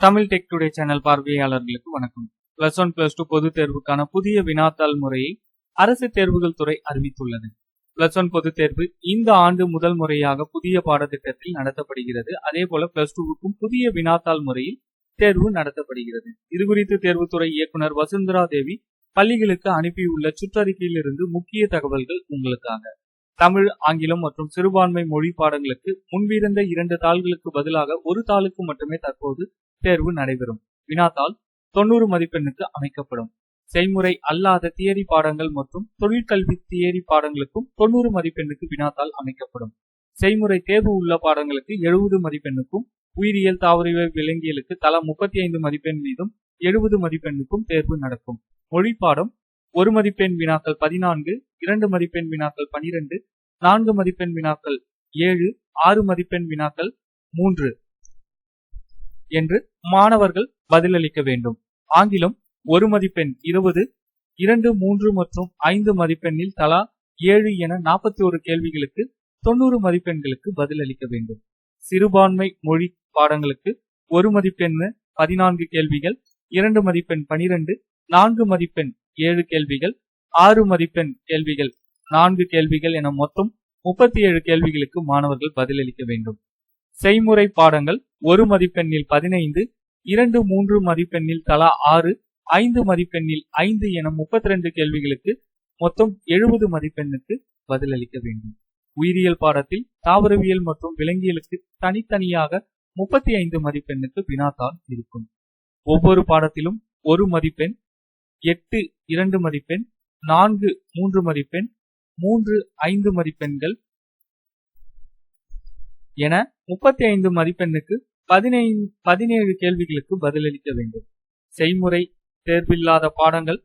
Tamil tech today channel பார்வையாளர்களுக்கு வணக்கம். Plus one plus two பொதுத் தேர்வுக்கான புதிய வினாத்தாள் முறையை அரசு தேர்வுகள் துறை அறிவித்துள்ளது. பிளஸ் ஒன் பொதுத் தேர்வு இந்த ஆண்டு முதல் முறையாக புதிய பாடத்திட்டத்தில் நடத்தப்படுகிறது. அதே போல பிளஸ் டூவுக்கும் புதிய வினாத்தாள் முறையில் தேர்வு நடத்தப்படுகிறது. இதுகுறித்து தேர்வுத்துறை இயக்குனர் வசுந்தரா தேவி பள்ளிகளுக்கு அனுப்பியுள்ள சுற்றறிக்கையிலிருந்து முக்கிய தகவல்கள் உங்களுக்காக. தமிழ் ஆங்கிலம் மற்றும் சிறுபான்மை மொழி பாடங்களுக்கு முன்பிருந்த இரண்டு தாள்களுக்கு பதிலாக ஒரு தாளுக்கு மட்டுமே தற்போது தேர்வு நடைபெறும். வினாத்தாள் தொண்ணூறு மதிப்பெண்ணுக்கு அமைக்கப்படும். செய்முறை அல்லாத தியரி பாடங்கள் மற்றும் தொழிற்கல்வி தியரி பாடங்களுக்கும் தொண்ணூறு மதிப்பெண்ணுக்கு வினாத்தாள் அமைக்கப்படும். செய்முறை தேர்வு உள்ள பாடங்களுக்கு எழுபது மதிப்பெண்ணுக்கும் உயிரியல் தாவரவியல் விலங்கியலுக்கு தலா முப்பத்தி ஐந்து மதிப்பெண் மீதும் எழுபது மதிப்பெண்ணுக்கும் தேர்வு நடக்கும். மொழி பாடம் ஒரு மதிப்பெண் வினாக்கள் பதினான்கு இரண்டு மதிப்பெண் வினாக்கள் பனிரெண்டு நான்கு மதிப்பெண் வினாக்கள் ஏழு ஆறு மதிப்பெண் வினாக்கள் மூன்று என்று மாணவர்கள் பதிலளிக்க வேண்டும். ஆங்கிலம் ஒரு மதிப்பெண் இருபது இரண்டு மூன்று மற்றும் ஐந்து மதிப்பெண்ணில் தலா ஏழு என நாற்பத்தி ஒரு கேள்விகளுக்கு தொண்ணூறு மதிப்பெண்களுக்கு பதிலளிக்க வேண்டும். சிறுபான்மை மொழி பாடங்களுக்கு ஒரு மதிப்பெண் பதினான்கு கேள்விகள் இரண்டு மதிப்பெண் பனிரெண்டு நான்கு மதிப்பெண் ஏழு கேள்விகள் ஆறு மதிப்பெண் கேள்விகள் நான்கு கேள்விகள் என மொத்தம் முப்பத்தி ஏழு கேள்விகளுக்கு மாணவர்கள் பதிலளிக்க வேண்டும். செய்முறை பாடங்கள் ஒரு மதிப்பெண்ணில் பதினைந்து இரண்டு மூன்று மதிப்பெண்ணில் தலா ஆறு ஐந்து மதிப்பெண்ணில் ஐந்து என முப்பத்தி ரெண்டு கேள்விகளுக்கு மொத்தம் எழுபது மதிப்பெண்ணுக்கு பதிலளிக்க வேண்டும். உயிரியல் பாடத்தில் தாவரவியல் மற்றும் விலங்கியலுக்கு தனித்தனியாக முப்பத்தி ஐந்து மதிப்பெண்ணுக்கு வினாத்தான் இருக்கும். ஒவ்வொரு பாடத்திலும் ஒரு மதிப்பெண் எட்டு இரண்டு மதிப்பெண் நான்கு மூன்று மதிப்பெண் மூன்று ஐந்து மதிப்பெண்கள். என முப்பத்தி ஐந்து மதிப்பெண்ணுக்கு பதினைந்து பதினேழு கேள்விகளுக்கு பதிலளிக்க வேண்டும். செய்முறை தேர்வில்லாத பாடங்கள்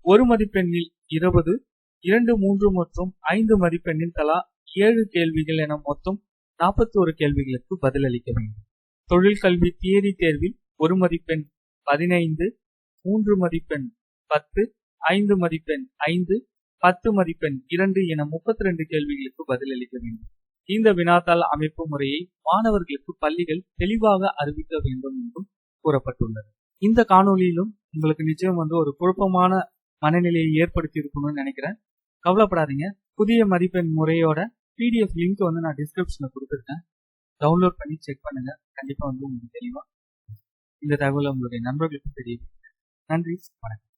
ஒரு மதிப்பெண்ணில் இருபது இரண்டு மூன்று மற்றும் ஐந்து மதிப்பெண்ணில் தலா ஏழு கேள்விகள் என மொத்தம் நாற்பத்தி ஒரு கேள்விகளுக்கு பதிலளிக்க வேண்டும். தொழிற்கல்வி தியரி தேர்வில் ஒரு மதிப்பெண் பதினைந்து மூன்று மதிப்பெண் பத்து ஐந்து மதிப்பெண் ஐந்து பத்து மதிப்பெண் இரண்டு என முப்பத்தி ரெண்டு கேள்விகளுக்கு பதிலளிக்க வேண்டும். இந்த வினாத்தாள் அமைப்பு முறையை மாணவர்களுக்கு பள்ளிகள் தெளிவாக அறிவிக்க வேண்டும் என்றும் கூறப்பட்டுள்ளது. இந்த காணொலியிலும் உங்களுக்கு நிச்சயம் வந்து ஒரு குழப்பமான மனநிலையை ஏற்படுத்தி இருக்கணும்னு நினைக்கிறேன். கவலைப்படாதீங்க. புதிய மதிப்பெண் முறையோட பிடிஎஃப் லிங்க் வந்து நான் டிஸ்கிரிப்ஷன்ல கொடுத்துருக்கேன். டவுன்லோட் பண்ணி செக் பண்ணுங்க. கண்டிப்பா வந்து உங்களுக்கு தெளிவா இந்த தகவலை உங்களுடைய நண்பர்களுக்கு தெரியும் நன்றி. வணக்கம்.